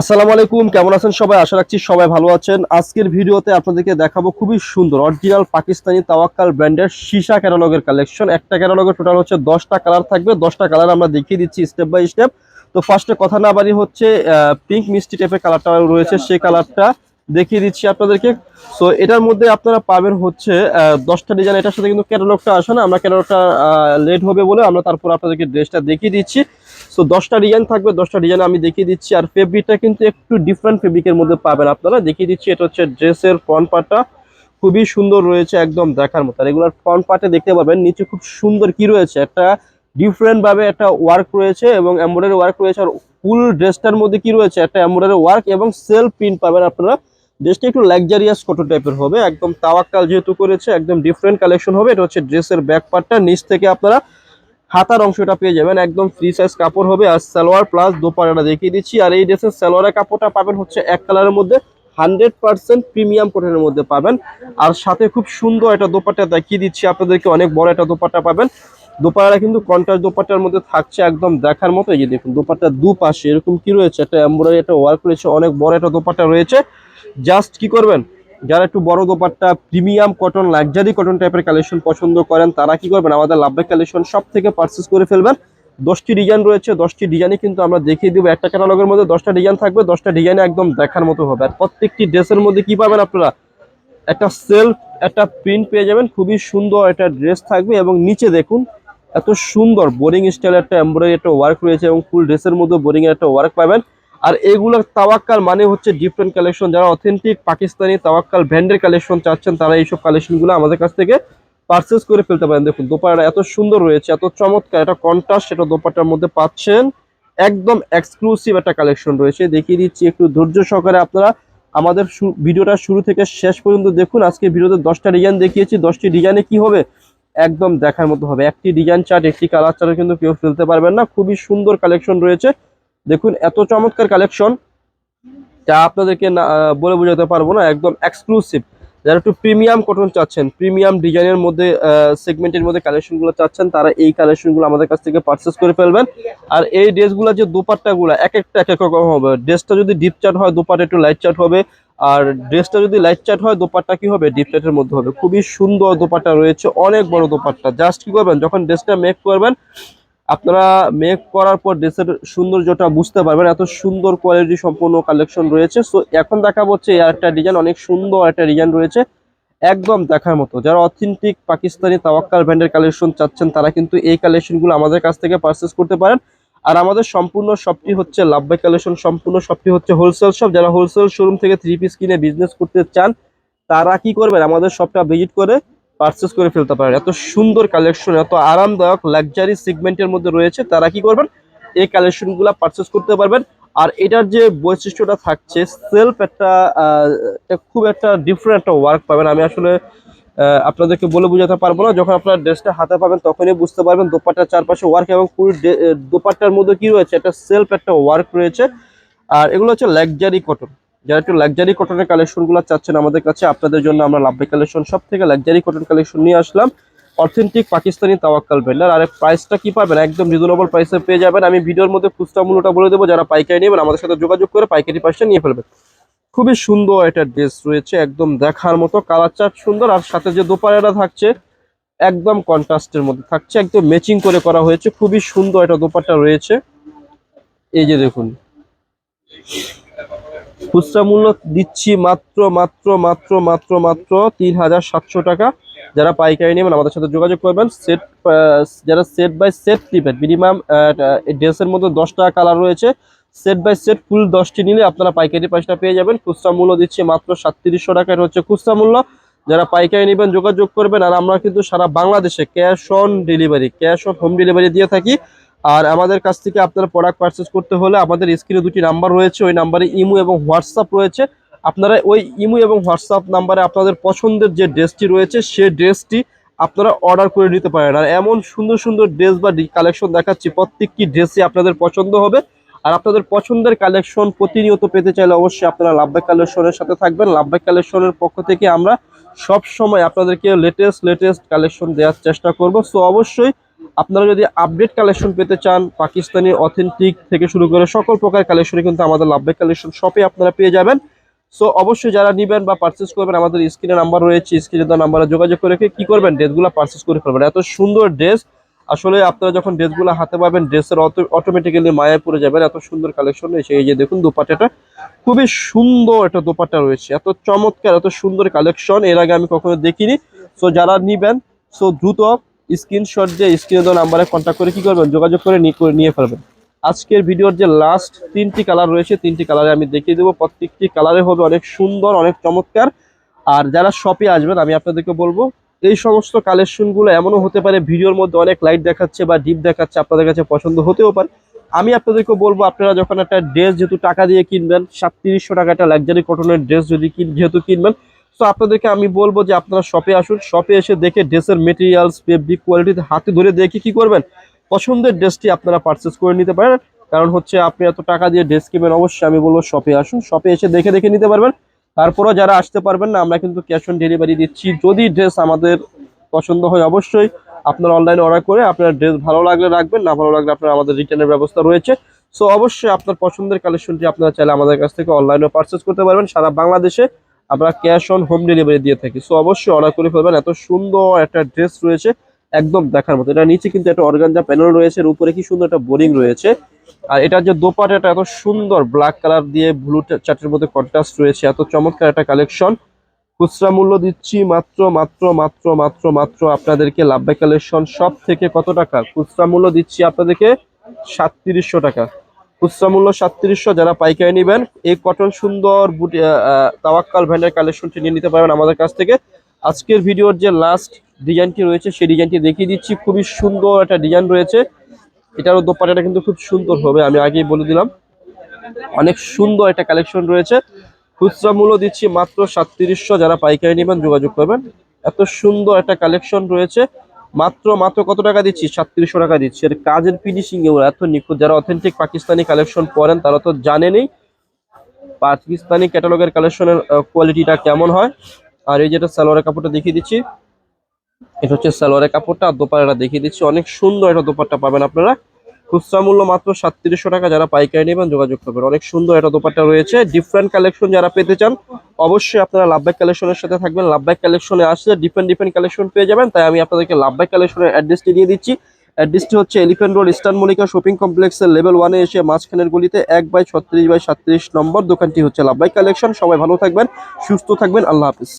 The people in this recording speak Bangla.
আসসালামু আলাইকুম, কেমন আছেন সবাই? আশা রাখছি সবাই ভালো আছেন। আজকের ভিডিওতে আপনাদেরকে দেখাবো খুবই সুন্দর অরিজিনাল পাকিস্তানি তাওয়াক্কাল ব্র্যান্ডের সীসা ক্যাটালগের কালেকশন একটা ক্যাটালগের টোটাল হচ্ছে দশটা কালার থাকবে। দশটা কালার আমরা দেখিয়ে দিচ্ছি স্টেপ বাই স্টেপ তো ফার্স্টে কথা না বাড়ি হচ্ছে পিঙ্ক মিষ্টি টাইপের কালারটা রয়েছে। সেই কালারটা দেখিয়ে দিচ্ছি আপনাদেরকে। সো এটার মধ্যে আপনারা পাবেন হচ্ছে দশটা ডিজাইন এটার সাথে কিন্তু ক্যাটালগটা আসে না। আমরা ক্যাটালগটা লেট হবে বলে আমরা তারপর আপনাদেরকে ড্রেসটা দেখিয়ে দিচ্ছি। সো দশটা ডিজাইন থাকবে। দশটা ডিজাইন আমি দেখিয়ে দিচ্ছি। আর ফেব্রিকটা কিন্তু একটু ডিফারেন্ট ফেব্রিকের মধ্যে পাবেন আপনারা। দেখিয়ে দিচ্ছি, এটা হচ্ছে ড্রেসের ফ্রন্ট পার্টটা খুবই সুন্দর রয়েছে একদম দেখার মতো। আর এগুলোর ফ্রন্ট পার্টে দেখতে পাবেন, নিচে খুব সুন্দর কি রয়েছে? একটা ডিফারেন্ট ভাবে একটা ওয়ার্ক রয়েছে এবং এমব্রয়ডারি ওয়ার্ক রয়েছে। আর ফুল ড্রেসটার মধ্যে কি রয়েছে? একটা এমব্রয়ডারি ওয়ার্ক এবং সেলফ প্রিন্ট পাবেন আপনারা। ড্রেসটা একটু লাক্সারিয়াস কটন টাইপের হবে। একদম তাওয়াক্কাল যেহেতু করেছে, একদম ডিফারেন্ট কালেকশন হবে। এটা হচ্ছে ড্রেসের ব্যাক পার্টটা নিচ থেকে আপনারা হাতার অংশটা পেয়ে যাবেন। একদম ফ্রি সাইজ কাপড় হবে। আর সালোয়ার প্লাস দোপাটাটা দেখিয়ে দিচ্ছি। আর এই ড্রেসের সালোয়ারের কাপড়টা পাবেন হচ্ছে এক কালারের মধ্যে হান্ড্রেড পার্সেন্ট প্রিমিয়াম কটনের মধ্যে পাবেন। আর সাথে খুব সুন্দর একটা দোপাট্টা দেখিয়ে দিচ্ছি। আপনাদেরকে অনেক বড় একটা দোপাট্টা পাবেন। দোপাট্টা কিন্তু কন্ট্রাস্ট দোপাট্টার মধ্যে থাকছে একদম দেখার মতো। এই যে দেখুন দোপাট্টা দুপাশে এরকম কি রয়েছে? একটা এমব্রয়ডারি একটা ওয়ার্ক রয়েছে অনেক বড় একটা দোপাট্টা রয়েছে। জাস্ট কি করবেন? যারা একটু বড় dupatta, premium cotton luxury cotton টাইপের কালেকশন পছন্দ করেন, তারা কি করবেন? আমাদের লাভবাই কালেকশন সব থেকে পারচেস করে ফেলবেন। দশটি ডিজাইন রয়েছে, দশটি ডিজাইনে কিন্তু আমরা দেখিয়ে দিব। একটা ক্যাটালগের মধ্যে দশটা ডিজাইন থাকবে, দশটা ডিজাইনে একদম দেখার মতো হবে। আর প্রত্যেকটি ড্রেসের মধ্যে কি পাবেন আপনারা? একটা সেলফ একটা প্রিন্ট পেয়ে যাবেন। খুবই সুন্দর একটা ড্রেস থাকবে এবং নিচে দেখুন, এত সুন্দর বোরিং স্টাইল একটা এমব্রয়ডারি একটা ওয়ার্ক রয়েছে এবং ফুল ড্রেসের মধ্যে বোরিং একটা ওয়ার্ক পাবেন। আর এগুলোর তাওয়াক্কাল মানে হচ্ছে ডিফারেন্ট কালেকশন যারা অথেন্টিক পাকিস্তানি তাওয়াক্কাল ব্র্যান্ডের কালেকশন চাচ্ছেন, তারা এইসব কালেকশনগুলো আমাদের কাছ থেকে পারচেস করে ফেলতে পারেন। দেখুন দোপাটা এত সুন্দর রয়েছে, এত চমৎকার, এটা কন্ট্রাস্ট সেটা দোপাটার মধ্যে পাচ্ছেন। একদম এক্সক্লুসিভ একটা কালেকশন রয়েছে। দেখিয়ে দিচ্ছি একটু ধৈর্য সহকারে আপনারা আমাদের ভিডিওটা শুরু থেকে শেষ পর্যন্ত দেখুন। আজকে ভিডিওতে দশটা ডিজাইন দেখিয়েছি। দশটি ডিজাইনে কি হবে? একদম দেখার মতো হবে। একটি ডিজাইন চার্ট একটি কালার চার্ট কিন্তু কেউ ফেলতে পারবেন না। খুবই সুন্দর কালেকশন রয়েছে। দেখুন, এত চমৎকার কালেকশন যা আপনাদেরকে বলে বোঝাতে পারব না, একদম এক্সক্লুসিভ যারা একটু প্রিমিয়াম কটন চাচ্ছেন প্রিমিয়াম ডিজাইনের মধ্যে সেগমেন্টের মধ্যে কালেকশনগুলো চাচ্ছেন, তারা এই কালেকশনগুলো আমাদের কাছ থেকে পারচেস করে ফেলবেন। আর এই ড্রেসগুলো যে দোপাট্টাগুলো এক একটা, এক এক রকম হবে। ড্রেসটা যদি ডিপ চার্ট হয়, দোপাট্টা একটু লাইট চার্ট হবে। আর ড্রেসটা যদি লাইট চার্ট হয়, দোপাট্টা কি হবে? ডিপ চার্টের মধ্যে হবে। খুবই সুন্দর দোপাট্টা রয়েছে, অনেক বড় দোপাট্টা। জাস্ট কি করবেন? যখন ড্রেসটা মেক করবেন আপনারা মেক করার পর ড্রেসের সৌন্দর্যটা বুঝতে পারবেন, এত সুন্দর কোয়ালিটি সম্পূর্ণ কালেকশন রয়েছে। সো এখন দেখা হচ্ছে এই একটা ডিজাইন অনেক সুন্দর একটা ডিজাইন রয়েছে। একদম দেখার মতো, যারা অথেন্টিক পাকিস্তানি তাওয়াক্কাল ব্র্যান্ডের কালেকশন চাচ্ছেন, তারা কিন্তু এই কালেকশনগুলো আমাদের কাছ থেকে পারচেস করতে পারেন। আর আমাদের সম্পূর্ণ শপটি হচ্ছে লাভবাই কালেকশন সম্পূর্ণ শপটি হচ্ছে হোলসেল শপ যারা হোলসেল শোরুম থেকে থ্রি পিস কিনে বিজনেস করতে চান, তারা কি করবেন? আমাদের শপটা ভিজিট করে পারচেস করে ফেলতে পারেন। এত সুন্দর কালেকশন এত আরামদায়ক লাক্সারি সেগমেন্টের মধ্যে রয়েছে। তারা কি করবেন? এই কালেকশনগুলো পারচেস করতে পারবেন। আর এটার যে বৈশিষ্ট্যটা থাকছে সেলফ একটা খুব একটা ডিফারেন্ট একটা ওয়ার্ক পাবেন। আমি আসলে আপনাদেরকে বলে বোঝাতে পারব না। যখন আপনার ড্রেসটা হাতে পাবেন, তখনই বুঝতে পারবেন দোপাট্টার চারপাশে ওয়ার্ক এবং পুরো দোপাট্টার মধ্যে কি রয়েছে? একটা সেলফ একটা ওয়ার্ক রয়েছে। আর এগুলো হচ্ছে লাক্সারি কটন যারা একটু লাক্সারি কটনের কালেকশনগুলো চাচ্ছেন আমাদের কাছে, আপনাদের জন্য আমরা লাভবে কালেকশন সব থেকে লাক্সারি কটন কালেকশন নিয়ে আসলাম। অথেন্টিক পাকিস্তানি তাওয়াক্কাল ব্র্যান্ডার আর প্রাইসটা কি পাবেন? একদম রিজনেবল প্রাইসে পেয়ে যাবেন। আমি ভিডিওর মধ্যে খুচরা মূল্যটা বলে দেবো। যারা পাইকারি নেবেন, আমাদের সাথে যোগাযোগ করে পাইকারি প্রাইসটা নিয়ে ফেলবেন। খুবই সুন্দর একটা ড্রেস রয়েছে, একদম দেখার মতো। কালার চার্ট সুন্দর। আর সাথে যে দোপারেটা থাকছে, একদম কন্ট্রাস্টের মধ্যে থাকছে। একদম ম্যাচিং করে করা হয়েছে। খুবই সুন্দর একটা দোপাট্টা রয়েছে। এই যে দেখুন। খুচরা মূল্য দিচ্ছি মাত্র মাত্র মাত্র মাত্র মাত্র তিন হাজার সাতশো টাকা। যারা পাইকারি নেবেন, আমাদের সাথে যোগাযোগ করবেন। সেট যারা সেট বাই সেট নেবেন মিনিমাম ড্রেসের মধ্যে দশটা কালার রয়েছে। সেট বাই সেট ফুল দশটি নিলে আপনারা পাইকারি প্রাইসটা পেয়ে যাবেন। খুচরা মূল্য দিচ্ছি মাত্র সাতত্রিশশো টাকা, এটা হচ্ছে খুচরা মূল্য যারা পাইকারি নেবেন, যোগাযোগ করবেন। আর আমরা কিন্তু সারা বাংলাদেশে cash on delivery cash on home delivery দিয়ে থাকি। আর আমাদের কাছ থেকে আপনারা প্রোডাক্ট পারচেস করতে হলে আমাদের স্ক্রিনে দুটি নাম্বার রয়েছে, ওই নাম্বারে ইমো এবং হোয়াটসঅ্যাপ রয়েছে। আপনারা ওই ইমো এবং হোয়াটসঅ্যাপ নাম্বারে আপনাদের পছন্দের যে ড্রেসটি রয়েছে, সে ড্রেসটি আপনারা অর্ডার করে নিতে পারেন। আর এমন সুন্দর সুন্দর ড্রেস বা কালেকশন দেখাচ্ছি, প্রত্যেকটি ড্রেসই আপনাদের পছন্দ হবে। আর আপনাদের পছন্দের কালেকশন প্রতিনিয়ত পেতে চাইলে অবশ্যই আপনারা লাভবাই কালেকশনের সাথে থাকবেন। লাভবাই কালেকশনের পক্ষ থেকে আমরা সব সময় আপনাদেরকে লেটেস্ট লেটেস্ট কালেকশন দেওয়ার চেষ্টা করব। সো অবশ্যই আপনারা যদি আপডেট কালেকশন পেতে চান, পাকিস্তানি অথেন্টিক থেকে শুরু করে সকল প্রকার কালেকশনই কিন্তু আমাদের লাভবাই কালেকশন শপে আপনারা পেয়ে যাবেন। সো অবশ্যই যারা নেবেন বা পারচেস করবেন, আমাদের স্ক্রিনে নাম্বার রয়েছে স্ক্রিনে দেওয়া নাম্বারে যোগাযোগ করে কি করবেন ড্রেসগুলো পারচেস করে ফেলবেন। এত সুন্দর ড্রেস আসলে আপনারা যখন ড্রেসগুলো হাতে পাবেন ড্রেসের অটোমেটিক্যালি মায়ায় পড়ে যাবেন এত সুন্দর কালেকশন রয়েছে এই যে দেখুন দোপাট্টাটা, খুবই সুন্দর একটা দোপাট্টা রয়েছে। এত চমৎকার, এত সুন্দর কালেকশন এর আগে আমি কখনো দেখিনি। সো যারা নিবেন সো দ্রুত স্ক্রিনশট দিয়ে স্ক্রিনে দেওয়া নাম্বারে কন্ট্যাক্ট করে কি করবেন? যোগাযোগ করে নিয়ে ফেলবেন। আজকের ভিডিওর যে লাস্ট তিনটি কালার রয়েছে, তিনটি কালারে আমি দেখিয়ে দেবো। প্রত্যেকটি কালারে হবে অনেক সুন্দর, অনেক চমৎকার। আর যারা শপে আসবেন, আমি আপনাদেরকে বলব, এই সমস্ত কালেকশনগুলো এমনও হতে পারে, ভিডিওর মধ্যে অনেক লাইট দেখাচ্ছে বা ডিপ দেখাচ্ছে, আপনাদের কাছে পছন্দ হতেও পারে। আমি আপনাদেরকে বলব, আপনারা যখন একটা ড্রেস যেহেতু টাকা দিয়ে কিনবেন, সাতত্রিশশো টাকা একটা লাক্সারি কটনের ড্রেস যদি যেহেতু কিনবেন তো আপনাদেরকে আমি বলব যে আপনারা শপে আসুন শপে এসে দেখে ড্রেসের মেটেরিয়ালস ফেব্রিক কোয়ালিটি হাতে ধরে দেখে কি করবেন? পছন্দের ড্রেসটি আপনারা পারচেস করে নিতে পারেন। কারণ হচ্ছে আপনি এত টাকা দিয়ে ড্রেস কিনবেন, অবশ্যই আমি বলব শপে আসুন শপে এসে দেখে দেখে নিতে পারবেন। তারপরেও যারা আসতে পারবেন না, আমরা কিন্তু ক্যাশ অন ডেলিভারি দিচ্ছি। যদি ড্রেস আমাদের পছন্দ হয়, অবশ্যই আপনার অনলাইনে অর্ডার করে আপনার ড্রেস ভালো লাগলে রাখবেন, না ভালো লাগলে আপনার আমাদের রিটার্নের ব্যবস্থা রয়েছে। সো অবশ্যই আপনার পছন্দের কালেকশনটি আপনারা চাইলে আমাদের কাছ থেকে অনলাইনে পারচেস করতে পারবেন। সারা বাংলাদেশে আমরা ক্যাশ অন হোম ডেলিভারি দিয়ে থাকি। সো অবশ্যই অর্ডার করে ফেলবেন। এত সুন্দর একটা ড্রেস রয়েছে, একদম দেখার মতো। এটা নিচে কিন্তু একটা অর্গানজা প্যানেল রয়েছে, এর উপরে কি সুন্দর একটা বোরিং রয়েছে। আর এটার যে দোপাটাটা এত সুন্দর ব্ল্যাক কালার দিয়ে ব্লু চার্টের মধ্যে কন্ট্রাস্ট রয়েছে। এত চমৎকার একটা কালেকশন খুচরা মূল্য দিচ্ছি মাত্র মাত্র মাত্র মাত্র মাত্র আপনাদেরকে লাভবাই কালেকশন সব থেকে কত টাকা? খুচরা মূল্য দিচ্ছি আপনাদেরকে সাতত্রিশশো টাকা। খুচরা মূল্য সাতত্রিশশো, যারা পাইকারি নেবেন, এই কটন সুন্দর বুটি তাওয়াক্কাল ভ্যান্ডের কালেকশনটি নিয়ে নিতে পারবেন আমাদের কাছ থেকে। আজকের ভিডিওর যে লাস্ট ডিজাইনটি রয়েছে, সেই ডিজাইনটি দেখিয়ে দিচ্ছি। খুবই সুন্দর একটা ডিজাইন রয়েছে। এটারও দোপাটাটা কিন্তু খুব সুন্দর হবে, আমি আগেই বলে দিলাম। অনেক সুন্দর একটা কালেকশন রয়েছে। খুচরা মূল্য দিচ্ছি মাত্র সাতত্রিশশো, যারা পাইকারি নেবেন যোগাযোগ করবেন। এত সুন্দর একটা কালেকশন রয়েছে। মাত্র মাত্র কত টাকা দিচ্ছি? সাতত্রিশশো টাকা দিচ্ছি। এর কাজের ফিনিশিং এগুলো এত নিখুঁত, যারা অথেন্টিক পাকিস্তানি কালেকশন পরেন, তারা তো জানেনই পাকিস্তানি ক্যাটালগের কালেকশনের কোয়ালিটিটা কেমন হয়। আর এই যেটা সালোয়ারের কাপড়টা দেখিয়ে দিচ্ছি, এটা হচ্ছে সালোয়ারের কাপড়টা, আর দোপারটা দেখিয়ে দিচ্ছি। অনেক সুন্দর একটা দোপারটা পাবেন আপনারা। খুচরা মূল্য মাত্র সাতত্রিশশো টাকা যারা পাইকারি নেবেন যোগাযোগ করবেন। অনেক সুন্দর একটা দোপাট্টা রয়েছে। ডিফারেন্ট কালেকশন যারা পেতে চান, অবশ্যই আপনারা লাভবাই কালেকশনের সাথে থাকবেন। লাভবাই কালেকশনে আসলে ডিফারেন্ট ডিফারেন্ট কালেকশন পেয়ে যাবেন। তাই আমি আপনাদেরকে লাভবাই কালেকশনের অ্যাড্রেসটি দিয়ে দিচ্ছি। অ্যাড্রেসটি হচ্ছে elephant road eastern Mallika shopping কমপ্লেক্সের লেভেল ওয়ানে এসে মাঝখানের গলিতে এক বাই ছত্রিশ বাই সাতত্রিশ নম্বর দোকানটি হচ্ছে লাভবাই কালেকশন সবাই ভালো থাকবেন, সুস্থ থাকবেন। আল্লাহ হাফিজ।